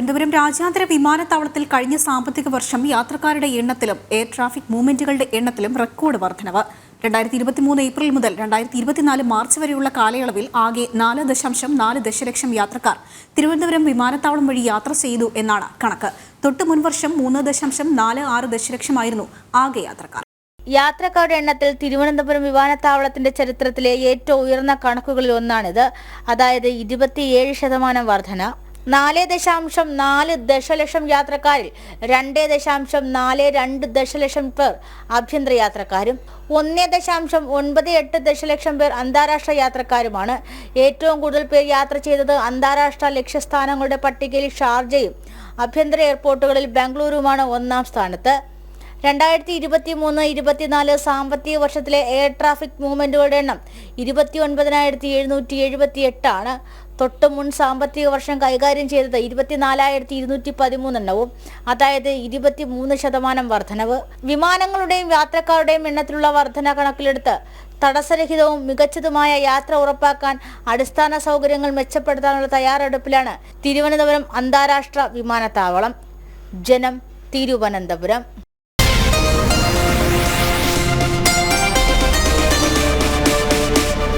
തിരുവനന്തപുരം രാജ്യാന്തര വിമാനത്താവളത്തിൽ കഴിഞ്ഞ സാമ്പത്തിക വർഷം യാത്രക്കാരുടെ എണ്ണത്തിലും എയർ ട്രാഫിക് മൂവ്മെന്റുകളുടെ എണ്ണത്തിലും റെക്കോർഡ് വർധനവ്. രണ്ടായിരത്തി ഇരുപത്തിമൂന്ന് ഏപ്രിൽ മുതൽ രണ്ടായിരത്തി ഇരുപത്തിനാല് മാർച്ച് വരെയുള്ള കാലയളവിൽ ആകെ നാല് ദശാംശം നാല് ദശലക്ഷം യാത്രക്കാർ തിരുവനന്തപുരം വിമാനത്താവളം വഴി യാത്ര ചെയ്തു എന്നാണ് കണക്ക്. തൊട്ട് മുൻവർഷം മൂന്ന് ദശാംശം നാല് ആറ് ദശലക്ഷമായിരുന്നു ആകെ യാത്രക്കാർ. യാത്രക്കാരുടെ എണ്ണത്തിൽ തിരുവനന്തപുരം വിമാനത്താവളത്തിന്റെ ചരിത്രത്തിലെ ഏറ്റവും ഉയർന്ന കണക്കുകളിൽ ഒന്നാണിത്. അതായത് ഇരുപത്തിയേഴ് ശതമാനം വർധന. നാല് ദശാംശം നാല് ദശലക്ഷം യാത്രക്കാരിൽ രണ്ട് ദശാംശം നാല് രണ്ട് ദശലക്ഷം പേർ ആഭ്യന്തര യാത്രക്കാരും ഒന്ന് ദശാംശം ഒൻപത് എട്ട് ദശലക്ഷം പേർ അന്താരാഷ്ട്ര യാത്രക്കാരുമാണ്. ഏറ്റവും കൂടുതൽ പേർ യാത്ര ചെയ്തത് അന്താരാഷ്ട്ര ലക്ഷ്യസ്ഥാനങ്ങളുടെ പട്ടികയിൽ ഷാർജയും ആഭ്യന്തര എയർപോർട്ടുകളിൽ ബാംഗ്ലൂരുമാണ് ഒന്നാം സ്ഥാനത്ത്. രണ്ടായിരത്തി ഇരുപത്തി മൂന്ന് ഇരുപത്തിനാല് സാമ്പത്തിക വർഷത്തിലെ എയർ ട്രാഫിക് മൂവ്മെന്റുകളുടെ എണ്ണം ഇരുപത്തി ഒൻപതിനായിരത്തി എഴുന്നൂറ്റി എഴുപത്തി എട്ടാണ് തൊട്ട് മുൻ സാമ്പത്തിക വർഷം കൈകാര്യം ചെയ്തത് ഇരുപത്തിനാലായിരത്തി ഇരുന്നൂറ്റി പതിമൂന്നെണ്ണവും അതായത് ഇരുപത്തി മൂന്ന് ശതമാനം വർധനവ്. വിമാനങ്ങളുടെയും യാത്രക്കാരുടെയും എണ്ണത്തിലുള്ള വർധന കണക്കിലെടുത്ത് തടസ്സരഹിതവും മികച്ചതുമായ യാത്ര ഉറപ്പാക്കാൻ അടിസ്ഥാന സൗകര്യങ്ങൾ മെച്ചപ്പെടുത്താനുള്ള തയ്യാറെടുപ്പിലാണ് തിരുവനന്തപുരം അന്താരാഷ്ട്ര വിമാനത്താവളം. ജനം തിരുവനന്തപുരം.